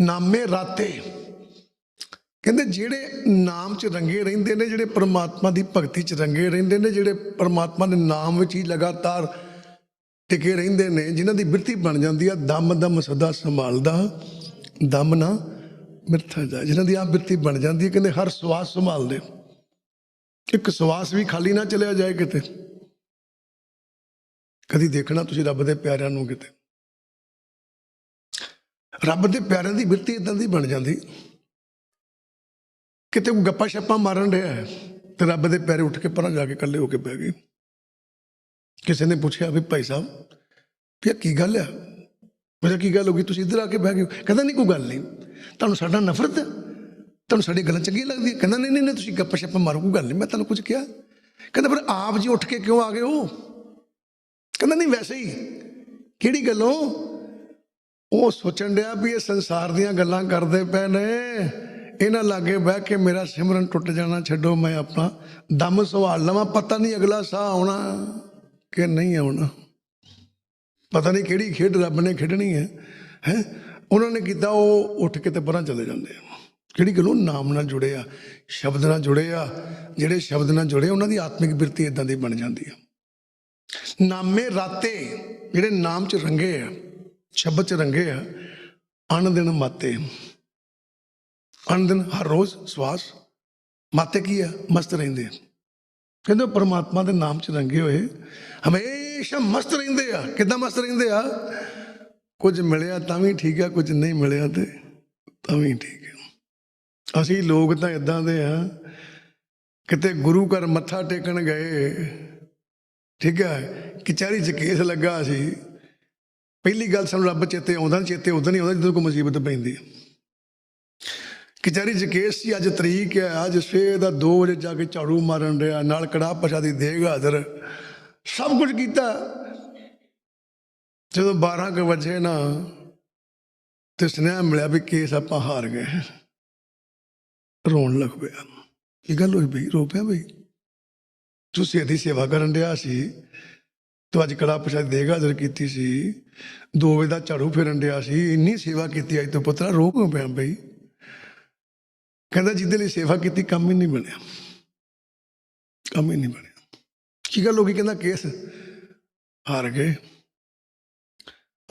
ਨਾਮੇ ਰਾਤੇ। ਕਹਿੰਦੇ ਜਿਹੜੇ ਨਾਮ 'ਚ ਰੰਗੇ ਰਹਿੰਦੇ ਨੇ, ਜਿਹੜੇ ਪਰਮਾਤਮਾ ਦੀ ਭਗਤੀ 'ਚ ਰੰਗੇ ਰਹਿੰਦੇ ਨੇ, ਜਿਹੜੇ ਪਰਮਾਤਮਾ ਦੇ ਨਾਮ ਵਿੱਚ ਹੀ ਲਗਾਤਾਰ ਟਿਕੇ ਰਹਿੰਦੇ ਨੇ, ਜਿਨ੍ਹਾਂ ਦੀ ਬਿਰਤੀ ਬਣ ਜਾਂਦੀ ਆ, ਦਮ ਦਮ ਸਦਾ ਸੰਭਾਲਦਾ, ਦਮ ਨਾ ਮਿਰਥਾ ਜਾ। ਜਿਨ੍ਹਾਂ ਦੀ ਆ ਬਿਰਤੀ ਬਣ ਜਾਂਦੀ ਹੈ ਕਹਿੰਦੇ ਹਰ ਸਵਾਸ ਸੰਭਾਲਦੇ। ਇੱਕ ਸਵਾਸ ਵੀ ਖਾਲੀ ਨਾ ਚਲਿਆ ਜਾਏ ਕਿਤੇ। ਕਦੀ ਦੇਖਣਾ ਤੁਸੀਂ ਰੱਬ ਦੇ ਪਿਆਰਿਆਂ ਨੂੰ ਕਿਤੇ। ਰੱਬ ਦੇ ਪਿਆਰਿਆਂ ਦੀ ਬਿਰਤੀ ਇਦਾਂ ਦੀ ਬਣ ਜਾਂਦੀ। ਕਿਤੇ ਕੋਈ ਗੱਪਾ ਛੱਪਾ ਮਾਰਨ ਰਿਹਾ ਹੈ, ਤੇ ਰੱਬ ਦੇ ਪਿਆਰੇ ਉੱਠ ਕੇ ਪਰਾਂ ਜਾ ਕੇ ਇਕੱਲੇ ਹੋ ਕੇ ਬਹਿ ਗਏ ਕਿਸੇ ਨੇ ਪੁੱਛਿਆ ਵੀ ਭਾਈ ਸਾਹਿਬ, ਵੀ ਇਹ ਕੀ ਗੱਲ ਆ ਮੈਂ ਕੀ ਗੱਲ ਹੋ ਗਈ? ਤੁਸੀਂ ਇੱਧਰ ਆ ਕੇ ਬਹਿ ਗਏ ਕਹਿੰਦਾ, ਨਹੀਂ, ਕੋਈ ਗੱਲ ਨਹੀਂ। ਤੁਹਾਨੂੰ ਸਾਡਾ ਨਫ਼ਰਤ ਹੈ? ਤੁਹਾਨੂੰ ਸਾਡੀ ਗੱਲਾਂ ਚੰਗੀਆਂ ਲੱਗਦੀਆਂ? ਕਹਿੰਦਾ, ਨਹੀਂ ਨਹੀਂ ਤੁਸੀਂ ਗੱਪਾ ਛੱਪਾ ਮਾਰੋ, ਕੋਈ ਗੱਲ ਨਹੀਂ, ਮੈਂ ਤੁਹਾਨੂੰ ਕੁਝ ਕਿਹਾ। ਕਹਿੰਦਾ ਪਰ ਆਪ ਜੀ ਉੱਠ ਕੇ ਕਿਉਂ ਆ ਗਏ ਹੋ? ਕਹਿੰਦਾ, ਨਹੀਂ, ਵੈਸੇ ਹੀ। ਕਿਹੜੀ ਗੱਲੋਂ? ਉਹ ਸੋਚਣ ਡਿਆ ਵੀ ਇਹ ਸੰਸਾਰ ਦੀਆਂ ਗੱਲਾਂ ਕਰਦੇ ਪਏ ਨੇ। ਇਹਨਾਂ ਲਾਗੇ ਬਹਿ ਕੇ ਮੇਰਾ ਸਿਮਰਨ ਟੁੱਟ ਜਾਣਾ, ਛੱਡੋ ਮੈਂ ਆਪਣਾ ਦਮ ਸਵਾਲ ਲਵਾਂ। ਪਤਾ ਨਹੀਂ ਅਗਲਾ ਸਾਹ ਆਉਣਾ ਕਿ ਨਹੀਂ ਆਉਣਾ। ਪਤਾ ਨਹੀਂ ਕਿਹੜੀ ਖੇਡ ਰੱਬ ਨੇ ਖੇਡਣੀ ਹੈ ਹੈ? ਉਹਨਾਂ ਨੇ ਕੀਤਾ, ਉਹ ਉੱਠ ਕੇ ਤੇ ਪਰਾਂ ਚਲੇ ਜਾਂਦੇ ਆ। ਕਿਹੜੀ ਗੱਲੋਂ? ਨਾਮ ਨਾਲ ਜੁੜੇ ਆ, ਸ਼ਬਦ ਨਾਲ ਜੁੜੇ ਆ। ਜਿਹੜੇ ਸ਼ਬਦ ਨਾਲ ਜੁੜੇ, ਉਹਨਾਂ ਦੀ ਆਤਮਿਕ ਬਿਰਤੀ ਇਦਾਂ ਦੀ ਬਣ ਜਾਂਦੀ ਆ। ਨਾਮੇ ਰਾਤੇ ਜਿਹੜੇ ਨਾਮ ਚ ਰੰਗੇ ਆ ਸ਼ਬਦ ਚ ਰੰਗੇ ਆ, ਅਣ ਦਿਨ ਮਾਤੇ। ਅਣ ਦਿਨ ਹਰ ਰੋਜ਼ ਸਵਾਸ। ਮਾਤੇ ਕੀ ਆ? ਮਸਤ ਰਹਿੰਦੇ ਆ। ਕਹਿੰਦੇ ਉਹ ਪ੍ਰਮਾਤਮਾ ਦੇ ਨਾਮ ਚ ਰੰਗੇ ਹੋਏ। ਹਮੇਸ਼ਾ ਮਸਤ ਰਹਿੰਦੇ ਆ। ਕਿੱਦਾਂ ਮਸਤ ਰਹਿੰਦੇ ਆ? ਕੁਝ ਮਿਲਿਆ ਤਾਂ ਵੀ ਠੀਕ ਆ, ਕੁਝ ਨਹੀਂ ਮਿਲਿਆ ਤੇ ਤਾਂ ਵੀ ਠੀਕ ਆ। ਅਸੀਂ ਲੋਕ ਤਾਂ ਇਦਾਂ ਦੇ ਆ। ਕਿਤੇ ਗੁਰੂ ਘਰ ਮੱਥਾ ਟੇਕਣ ਗਏ। ਠੀਕ ਹੈ ਕਚਹਿਰੀ 'ਚ ਕੇਸ ਲੱਗਾ ਸੀ। ਪਹਿਲੀ ਗੱਲ ਸਾਨੂੰ ਰੱਬ ਚੇਤੇ ਆਉਂਦਾ ਚੇਤੇ ਉਦੋਂ ਨਹੀਂ ਆਉਂਦਾ ਜਦੋਂ ਕੋਈ ਮੁਸੀਬਤ ਪੈਂਦੀ ਹੈ। ਕਚਹਿਰੀ 'ਚ ਕੇਸ ਸੀ, ਅੱਜ ਤਰੀਕ ਹੈ, ਅੱਜ ਸਵੇਰ ਦਾ 2 ਵਜੇ ਜਾ ਕੇ ਝਾੜੂ ਮਾਰਨ ਰਿਹਾ ਨਾਲ ਕੜਾਹ ਪ੍ਰਸ਼ਾਦੀ ਦੇਗ ਹਾਜ਼ਰ। ਸਭ ਕੁਝ ਕੀਤਾ। ਜਦੋਂ 12 ਕੁ ਵਜੇ ਨਾ, ਤੇ ਸੁਨੇਹਾ ਮਿਲਿਆ ਵੀ ਕੇਸ ਆਪਾਂ ਹਾਰ ਗਏ ਰੋਣ ਲੱਗ ਪਿਆ। ਕੀ ਗੱਲ ਹੋਈ ਬਈ? ਰੋ ਪਿਆ ਬਈ? ਤੁਸੀਂ ਇਹਦੀ ਸੇਵਾ ਕਰਨ ਰਿਹਾ ਸੀ। ਤੂੰ ਅੱਜ ਕੜਾ ਪ੍ਰਸ਼ਾਦ ਦੇਗਾ ਹਾਜ਼ਰ ਕੀਤੀ ਸੀ। ਦੋ ਵਜੇ ਦਾ ਝਾੜੂ ਫੇਰਨ ਡਿਆ ਸੀ। ਇੰਨੀ ਸੇਵਾ ਕੀਤੀ ਅੱਜ ਤੋਂ ਪੁੱਤਰਾ ਰੋ ਕਿਉਂ ਪਿਆ ਬਈ? ਕਹਿੰਦਾ ਜਿਹਦੇ ਲਈ ਸੇਵਾ ਕੀਤੀ ਕੰਮ ਹੀ ਨਹੀਂ ਬਣਿਆ। ਕੰਮ ਹੀ ਨਹੀਂ ਬਣਿਆ। ਕੀ ਗੱਲ ਹੋ ਗਈ? ਕਹਿੰਦਾ ਕੇਸ ਹਾਰ ਗਏ।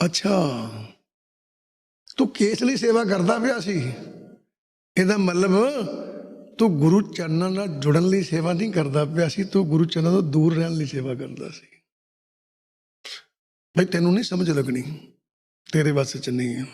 ਅੱਛਾ, ਤੂੰ ਕੇਸ ਲਈ ਸੇਵਾ ਕਰਦਾ ਪਿਆ ਸੀ। ਇਹਦਾ ਮਤਲਬ ਤੂੰ ਗੁਰੂ ਚਰਨਾਂ ਨਾਲ ਜੁੜਨ ਲਈ ਸੇਵਾ ਨਹੀਂ ਕਰਦਾ ਪਿਆ ਸੀ। ਤੂੰ ਗੁਰੂ ਚਰਨਾਂ ਤੋਂ ਦੂਰ ਰਹਿਣ ਲਈ ਸੇਵਾ ਕਰਦਾ ਸੀ। ਬਈ ਤੈਨੂੰ ਨਹੀਂ ਸਮਝ ਲੱਗਣੀ। ਤੇਰੇ ਵਾਸਤੇ ਚ ਨਹੀਂ ਹੈ।